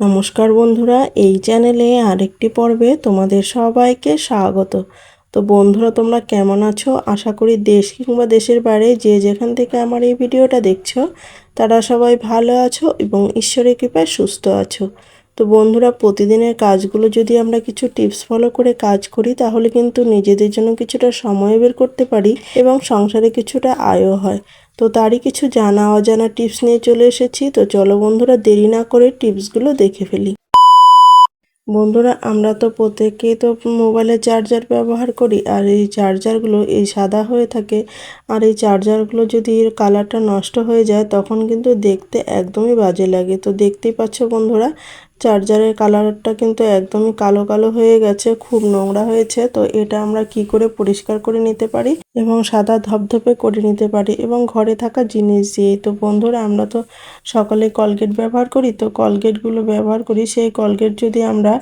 নমস্কার বন্ধুরা, এই চ্যানেলে আরেকটি পর্বে তোমাদের সবাইকে স্বাগত। তো বন্ধুরা, তোমরা কেমন আছো? আশা করি দেশ কিংবা দেশের বাইরে যে যেখান থেকে আমার এই ভিডিওটা দেখছ, তারা সবাই ভালো আছো এবং ঈশ্বরের কৃপায় সুস্থ আছো। তো বন্ধুরা, প্রতিদিনের কাজগুলো যদি আমরা কিছু টিপস ফলো করে কাজ করি, তাহলে কিন্তু নিজেদের জন্য কিছুটা সময় বের করতে পারি এবং সংসারে কিছুটা আয়ও হয়। তো তারই কিছু জানা অজানা টিপস নিয়ে চলে এসেছি। তো চলো বন্ধুরা, দেরি না করে টিপসগুলো দেখে ফেলি। বন্ধুরা, আমরা তো প্রত্যেকেই তো মোবাইলে চার্জার ব্যবহার করি, আর এই চার্জারগুলো এই সাদা হয়ে থাকে, আর এই চার্জারগুলো যদি এর কালারটা নষ্ট হয়ে যায়, তখন কিন্তু দেখতে একদমই বাজে লাগে। তো দেখতেই পাচ্ছ বন্ধুরা, চার্জারের কালারটা কিন্তু একদমই কালো কালো হয়ে গেছে, খুব নোংরা হয়েছে। তো এটা আমরা কি করে পরিষ্কার করে নিতে পারি? এবং সাদা ধপধপে করে নিতে পারি এবং ঘরে থাকা জিনিস দিয়ে। তো বন্ধুরা, আমরা তো সকালে কলগেট ব্যবহার করি, তো কলগেটগুলো ব্যবহার করি। সেই কলগেট যদি আমরা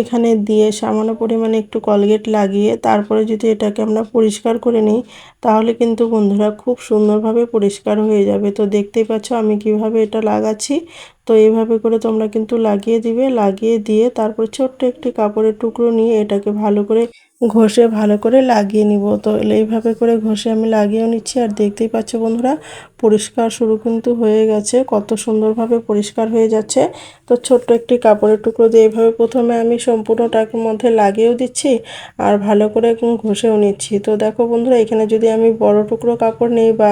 এখানে দিয়ে সামান্য পরিমাণে একটু কলগেট লাগিয়ে তারপরে যদি এটাকে আমরা পরিষ্কার করে নিই, তাহলে কিন্তু বন্ধুরা খুব সুন্দরভাবে পরিষ্কার হয়ে যাবে। তো দেখতেই পাচ্ছ আমি কীভাবে এটা লাগাচ্ছি। তো এইভাবে করে তোমরা কিন্তু লাগিয়ে দিবে, লাগিয়ে দিয়ে তারপর ছোট্ট একটি কাপড়ের টুকরো নিয়ে এটাকে ভালো করে ঘষে ভালো করে লাগিয়ে নিব। তো এইভাবে করে ঘষে আমি লাগিয়েও নিচ্ছি। আর দেখতেই পাচ্ছ বন্ধুরা, পরিষ্কার শুরু কিন্তু হয়ে গেছে। কত সুন্দরভাবে পরিষ্কার হয়ে যাচ্ছে। তো ছোট্ট একটি কাপড়ের টুকরো দিয়ে এইভাবে প্রথমে আমি সম্পূর্ণটাকে মধ্যে লাগিয়েও দিচ্ছি আর ভালো করে ঘষেও নিচ্ছি। তো দেখো বন্ধুরা, এখানে যদি আমি বড় টুকরো কাপড় নিই বা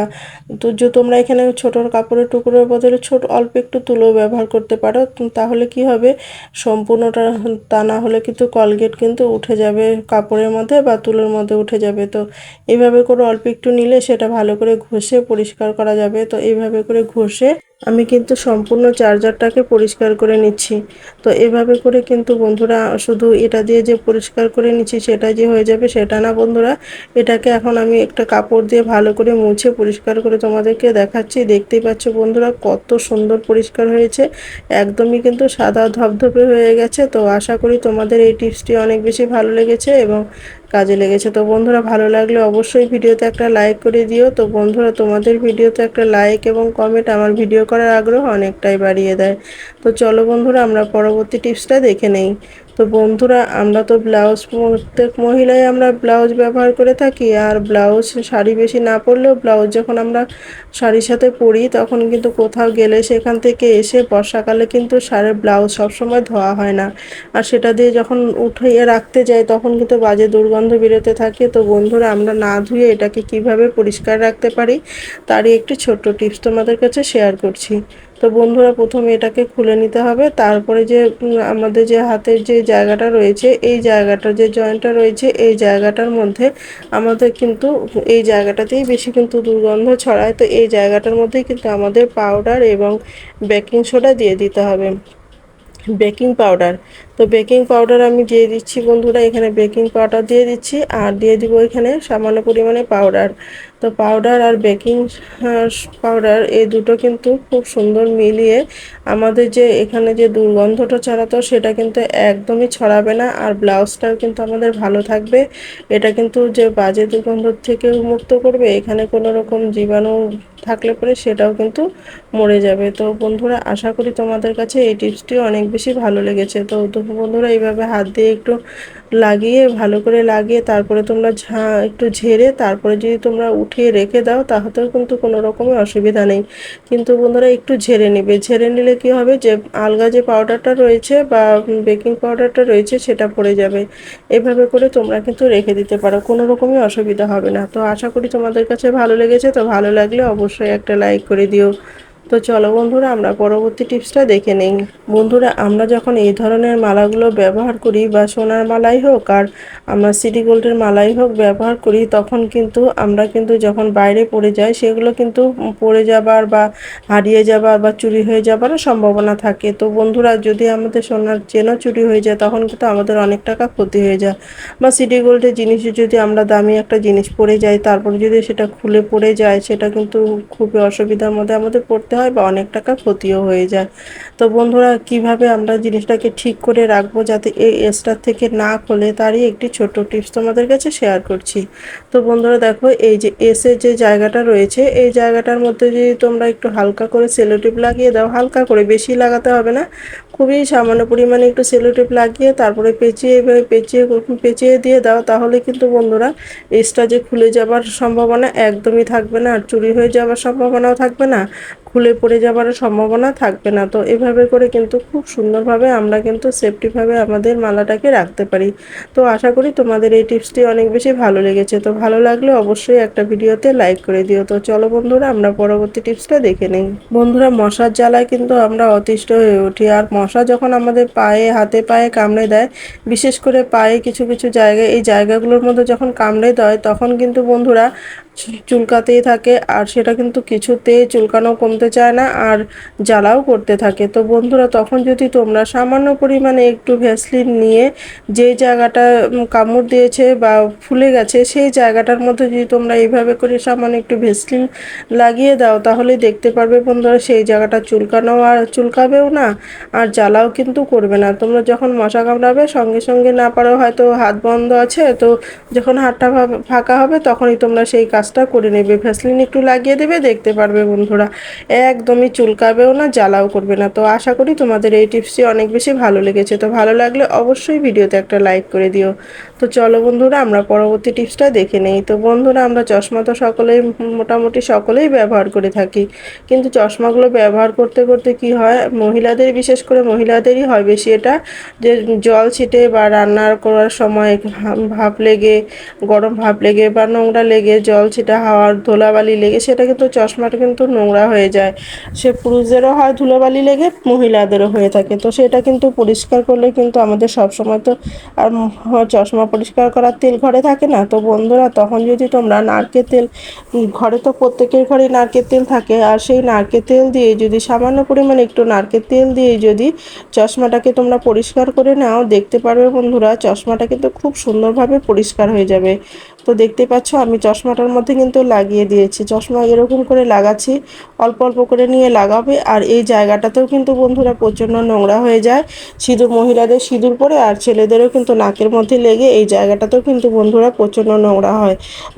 তো যে তোমরা এখানে ছোট কাপড়ের টুকরোর বদলে ছোট অল্প একটু তুলো ব্যবহার করতে পারো তাহলে কি হবে? সম্পূর্ণটা তা না হলে কিন্তু কলগেট কিন্তু উঠে যাবে কাপড়ের মধ্যে বা তুলোর মধ্যে উঠে যাবে। তো এইভাবে করে অল্প একটু নিলে সেটা ভালো করে ঘষে পরিষ্কার করা যাবে। তো এইভাবে করে ঘষে আমি কিন্তু সম্পূর্ণ চার্জারটাকে পরিষ্কার করে নিচ্ছি। তো এভাবে করে কিন্তু বন্ধুরা শুধু এটা দিয়ে যে পরিষ্কার করে নিচ্ছি সেটা যে হয়ে যাবে সেটা না বন্ধুরা। এটাকে এখন আমি একটা কাপড় দিয়ে ভালো করে মুছে পরিষ্কার করে তোমাদেরকে দেখাচ্ছি। দেখতেই পাচ্ছ বন্ধুরা কত সুন্দর পরিষ্কার হয়েছে। একদমই কিন্তু সাদা ধপধপে হয়ে গেছে। তো আশা করি তোমাদের এই টিপসটি অনেক বেশি ভালো লেগেছে এবং কাজে লেগেছে। তো বন্ধুরা, ভালো লাগলে অবশ্যই ভিডিওতে একটা লাইক করে দিও। তো বন্ধুরা, তোমাদের ভিডিওতে একটা লাইক এবং কমেন্ট আমার ভিডিও করার আগ্রহ অনেকটাই বাড়িয়ে দেয়। তো চলো বন্ধুরা, আমরা পরবর্তী টিপসটা দেখে নেই। তো বন্ধুরা, আমরা তো ব্লাউজ প্রত্যেক মহিলাই আমরা ব্লাউজ ব্যবহার করে থাকি। আর ব্লাউজ শাড়ি বেশি না পরলেও ব্লাউজ যখন আমরা শাড়ির সাথে পরি, তখন কিন্তু কোথাও গেলে সেখান থেকে এসে বর্ষাকালে কিন্তু শাড়ির ব্লাউজ সবসময় ধোয়া হয় না। আর সেটা দিয়ে যখন উঠিয়ে রাখতে যাই, তখন কিন্তু বাজে দুর্গন্ধ বেরোতে থাকে। তো বন্ধুরা, আমরা না ধুয়ে এটাকে কীভাবে পরিষ্কার রাখতে পারি, তারই একটি ছোট্ট টিপস তোমাদের কাছে শেয়ার করছি। তো বন্ধুরা প্রথমে এটাকে খুলে নিতে হবে। তারপরে যে আমাদের যে হাতের যে জায়গাটা রয়েছে, এই জায়গাটা যে জয়েন্টটা রয়েছে, এই জায়গাটার মধ্যে আমাদের কিন্তু, এই জায়গাটাতেই বেশি কিন্তু দুর্গন্ধ ছড়ায়। তো এই জায়গাটার মধ্যেই কিন্তু আমাদের পাউডার এবং বেকিং সোডা দিয়ে দিতে হবে। বেকিং পাউডার তো বেকিং পাউডার আমি দিয়ে দিচ্ছি বন্ধুরা, এখানে বেকিং পাউডার দিয়ে দিচ্ছি আর দিয়ে দিব এখানে সামান্য পরিমাণে পাউডার তো পাউডার আর বেকিং পাউডার এই দুটো কিন্তু খুব সুন্দর মিলিয়ে আমাদের যে এখানে যে দুর্গন্ধটা ছড়াতো সেটা কিন্তু একদমই ছড়াবে না আর ব্লাউজটাও কিন্তু আমাদের ভালো থাকবে। এটা কিন্তু যে বাজে দুর্গন্ধ থেকে মুক্ত করবে, এখানে কোনো রকম জীবাণু থাকলে পরে সেটাও কিন্তু মরে যাবে। তো বন্ধুরা, আশা করি তোমাদের কাছে এই টিপসটি অনেক বেশি ভালো লেগেছে। তো বন্ধুরা এইভাবে হাত দিয়ে একটু লাগিয়ে, ভালো করে লাগিয়ে, তারপরে তোমরা ঝা, একটু ঝেড়ে, তারপরে যদি তোমরা উঠিয়ে রেখে দাও তাহলেও কিন্তু কোনো রকমের অসুবিধা নেই। কিন্তু বন্ধুরা একটু ঝেড়ে নেবে। ঝেড়ে নিলে কি হবে যে, আলগা যে পাউডারটা রয়েছে বা বেকিং পাউডারটা রয়েছে সেটা পড়ে যাবে। এভাবে করে তোমরা কিন্তু রেখে দিতে পারো, কোনো রকমই অসুবিধা হবে না। তো আশা করি তোমাদের কাছে ভালো লেগেছে। তো ভালো লাগলে অবশ্যই একটা লাইক করে দিও। তো চলো বন্ধুরা, আমরা পরবর্তী টিপসটা দেখে নিই। বন্ধুরা, আমরা যখন এই ধরনের মালাগুলো ব্যবহার করি, বা সোনার মালাই হোক আর আমরা সিটি গোল্ডের মালাই হোক ব্যবহার করি, তখন কিন্তু আমরা কিন্তু যখন বাইরে পড়ে যাই, সেগুলো কিন্তু পড়ে যাবার বা হারিয়ে যাবার বা চুরি হয়ে যাবারও সম্ভাবনা থাকে। তো বন্ধুরা, যদি আমাদের সোনার চেনও চুরি হয়ে যায়, তখন কিন্তু আমাদের অনেক টাকা ক্ষতি হয়ে যায়। বা সিটি গোল্ডের জিনিসে যদি আমরা দামি একটা জিনিস পড়ে যাই, তারপরে যদি সেটা খুলে পড়ে যায়, সেটা কিন্তু খুবই অসুবিধার মধ্যে আমাদের পড়তে হয় বা অনেক টাকা ক্ষতিও হয়ে যায়। তো বন্ধুরা, কীভাবে আমরা জিনিসটাকে ঠিক করে রাখব যাতে এই এসটার থেকে না খোলে, তারই একটি ছোট টিপস তোমাদের কাছে শেয়ার করছি। তো বন্ধুরা, দেখো, এই যে এসের যে জায়গাটা রয়েছে, এই জায়গাটার মধ্যে যদি তোমরা একটু হালকা করে সেলোটিপ লাগিয়ে দাও, হালকা করে, বেশি লাগাতে হবে না, খুবই সামান্য পরিমাণে একটু সেলোটেপ লাগিয়ে, তারপরে পেঁচিয়ে এভাবে পেঁচিয়ে পেঁচিয়ে দিয়ে দাও, তাহলে কিন্তু বন্ধুরা এসটা যে খুলে যাবার সম্ভাবনা একদমই থাকবে না, আর চুরি হয়ে যাওয়ার সম্ভাবনাও থাকবে না। খুলে পড়ে যাবার সম্ভাবনা থাকবে না। তো এভাবে করে কিন্তু খুব সুন্দরভাবে আমরা কিন্তু সেফটিভাবে আমাদের মালাটাকে রাখতে পারি। তো আশা করি তোমাদের এই টিপসটি অনেক বেশি ভালো লেগেছে। তো ভালো লাগলে অবশ্যই একটা ভিডিওতে লাইক করে দিও। তো চলো বন্ধুরা, আমরা পরবর্তী টিপসটা দেখে নিই। বন্ধুরা, মশার জ্বালায় কিন্তু আমরা অতিষ্ঠ হয়ে উঠি। আর মশা যখন আমাদের পায়ে, হাতে পায়ে কামড়ে দেয়, বিশেষ করে পায়ে কিছু কিছু জায়গায়, এই জায়গাগুলোর মধ্যে যখন কামড়ে দেয়, তখন কিন্তু বন্ধুরা চুলকাতেই থাকে আর সেটা কিন্তু কিছুতেই চুলকানো কমতে চায় না আর জ্বালাও করতে থাকে। তো বন্ধুরা, তখন যদি তোমরা সামান্য পরিমাণে একটু ভ্যাসলিন নিয়ে যে জায়গাটা কামড় দিয়েছে বা ফুলে গেছে সেই জায়গাটার মধ্যে যদি তোমরা এইভাবে করে সামান্য একটু ভ্যাসলিন লাগিয়ে দাও তাহলে দেখতে পারবে বন্ধুরা সেই জায়গাটা চুলকানো আর চুলকাবেও না আর জ্বালাও কিন্তু করবে না। তোমরা যখন মশা কামড়াবে, সঙ্গে সঙ্গে না পারো হয়তো হাত বন্ধ আছে, তো যখন হাতটা ফাঁকা হবে তখনই তোমরা সেই কাজটা করে নেবে। ভ্যাসলিন একটু লাগিয়ে দেবে, দেখতে পারবে বন্ধুরা। একদমই চুলকাবেও না, জ্বালাও করবে না। তো আশা করি তোমাদের এই টিপসটি অনেক বেশি ভালো লেগেছে। তো ভালো লাগলে অবশ্যই ভিডিওতে একটা লাইক করে দিও। তো চলো বন্ধুরা, আমরা পরবর্তী টিপসটা দেখে নেই। তো বন্ধুরা, আমরা চশমা তো সকলেই, মোটামুটি সকলেই ব্যবহার করে থাকি। কিন্তু চশমাগুলো ব্যবহার করতে করতে কি হয়? মহিলাদের, বিশেষ করে মহিলাদেরই হয় বেশি এটা। যে জল ছিটে বা রান্না করার সময় ভাপ লেগে, গরম ভাপ লেগে বা নোংরা লেগে জল ছিটা হাওয়ার ধুলাবালি লেগে, সেটা কিন্তু চশমাটা কিন্তু নোংরা হয়ে যায়। সে পুরুষদেরও হয় ধুলোবালি লেগে, মহিলাদেরও হয়ে থাকে। তো সেটা কিন্তু পরিষ্কার করলে কিন্তু আমাদের সবসময় তো আর চশমা পরিষ্কার করার তেল ঘরে থাকে না। তো বন্ধুরা, তখন যদি তোমরা নারকেল তেল, ঘরে তো প্রত্যেকের ঘরে নারকেল তেল থাকে। আর সেই নারকেল তেল দিয়ে যদি, সামান্য পরিমাণে একটু নারকেল তেল দিয়ে যদি চশমাটাকে তোমরা পরিষ্কার করে নাও, দেখতে পারবে বন্ধুরা, চশমাটা কিন্তু খুব সুন্দরভাবে পরিষ্কার হয়ে যাবে। তো দেখতে পাচ্ছ, আমি চশমাটার মধ্যে কিন্তু লাগিয়ে দিয়েছি। চশমা এরকম করে লাগাচ্ছি, অল্প অল্প করে নিয়ে লাগাবে। আর এই জায়গাটাতেও কিন্তু বন্ধুরা প্রচণ্ড নোংরা হয়ে যায়। সিঁদুর মহিলাদের সিঁদুর পরে আর ছেলেদেরও কিন্তু নাকের মধ্যে লেগে এই জায়গাটাতেও কিন্তু বন্ধুরা প্রচণ্ড নোংরা হয়।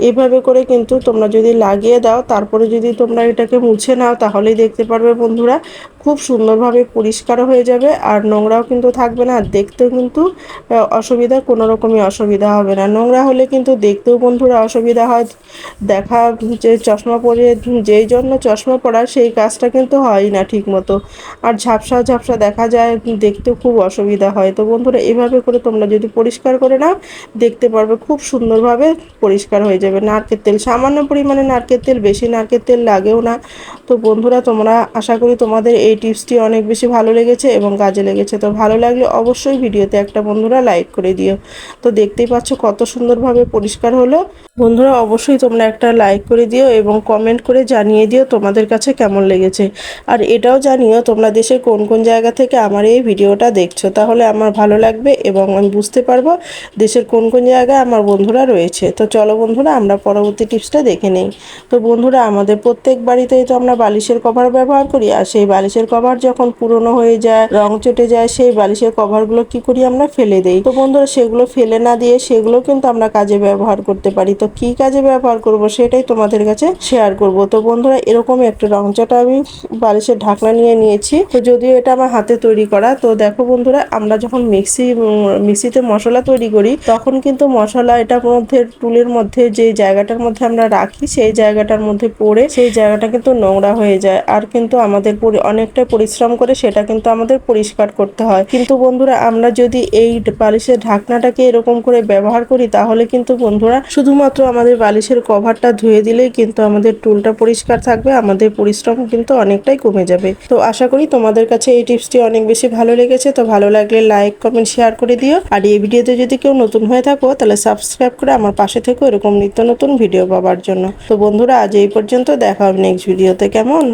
এভাবে করে কিন্তু তোমরা যদি লাগিয়ে দাও, তারপরে যদি তোমরা এটাকে মুছে নাও, তাহলেই দেখতে পারবে বন্ধুরা খুব সুন্দরভাবে পরিষ্কারও হয়ে যাবে আর নোংরাও কিন্তু থাকবে না, আর দেখতেও কিন্তু অসুবিধা, কোনো রকমই অসুবিধা হবে না। নোংরা হলে কিন্তু দেখতেও বন্ধুরা অসুবিধা হয়। দেখা যে চশমা পরে, যেই জন্য চশমা পরা সেই কাজটা কিন্তু হয় না ঠিক মতো আর ঝাপসা ঝাপসা দেখা যায়, দেখতেও খুব অসুবিধা হয়। তো বন্ধুরা, এভাবে করে তোমরা যদি পরিষ্কার করে নাও, দেখতে পারবে খুব সুন্দরভাবে পরিষ্কার হয়ে যাবে। নারকেল তেল, সামান্য পরিমাণে নারকেল তেল, বেশি নারকেল তেল লাগেও না। তো বন্ধুরা, তোমরা, আশা করি তোমাদের এই টিপসটি অনেক বেশি ভালো লেগেছে এবং কাজে লেগেছে। তো ভালো লাগলে অবশ্যই ভিডিওতে একটা বন্ধুরা লাইক করে দিও। তো দেখতেই পাচ্ছ কত সুন্দরভাবে পরিষ্কার হলো। বন্ধুরা, অবশ্যই তোমরা একটা লাইক করে দিও এবং কমেন্ট করে জানিয়ে দিও তোমাদের কাছে কেমন লেগেছে। আর এটাও জানিও তোমরা দেশের কোন কোন জায়গা থেকে আমার এই ভিডিওটা দেখছ। তাহলে আমার ভালো লাগবে এবং আমি বুঝতে পারব দেশের কোন কোন জায়গায় আমার বন্ধুরা রয়েছে। তো চলো বন্ধুরা, আমরা পরবর্তী টিপসটা দেখে নেই। তো বন্ধুরা, আমাদের প্রত্যেক বাড়িতেই তো আমরা বালিশের কভার ব্যবহার করি আর সেই বালিশের কভার যখন পুরনো হয়ে যায়, রং চটে যায়, সেই বালিশের কভারগুলো কি করি আমরা ফেলে দেই। তো বন্ধুরা, সেগুলো ফেলে না দিয়ে সেগুলো কিন্তু আমরা কাজে ব্যবহার করতে পারি। তো কি কাজে ব্যবহার করব সেটাই তোমাদের কাছে শেয়ার করব। তো বন্ধুরা, এরকম একটা রংচাটা আমি বালিশের ঢাকনা নিয়ে নিয়েছি। তো যদিও এটা আমার হাতে তৈরি করা, তো দেখো বন্ধুরা, আমরা যখন মিক্সি, মিক্সিতে মশলা তৈরি করি, তখন কিন্তু মশলা এটার মধ্যে, টুলের মধ্যে যে জায়গাটার মধ্যে আমরা রাখি, সেই জায়গাটার মধ্যে পড়ে, সেই জায়গাটা কিন্তু নোংরা হয়ে যায়। আর কিন্তু আমাদের অনেকটা পরিশ্রম করে সেটা কিন্তু আমাদের পরিষ্কার করতে হয়। কিন্তু বন্ধুরা, আমরা যদি এই বালিশের ঢাকনাটাকে এরকম করে ব্যবহার করি, তাহলে কিন্তু বন্ধুরা শুধুমাত্র আমাদের বালিশের কভারটা ধুয়ে দিলেই কিন্তু আমাদের টুলটা পরিষ্কার থাকবে, আমাদের পরিশ্রম কিন্তু অনেকটাই কমে যাবে। তো আশা করি তোমাদের কাছে এই টিপসটি অনেক বেশি ভালো লেগেছে। তো ভালো লাগলে লাইক, কমেন্ট, শেয়ার করে দিও। আর এই ভিডিওতে যদি কেউ নতুন হয়ে থাকো, তাহলে সাবস্ক্রাইব করে আমার পাশে থেকো এরকম নিত্য নতুন ভিডিও পাওয়ার জন্য। তো বন্ধুরা, আজ এই পর্যন্ত দেখা হবে নেক্সট ভিডিওতে কেমন?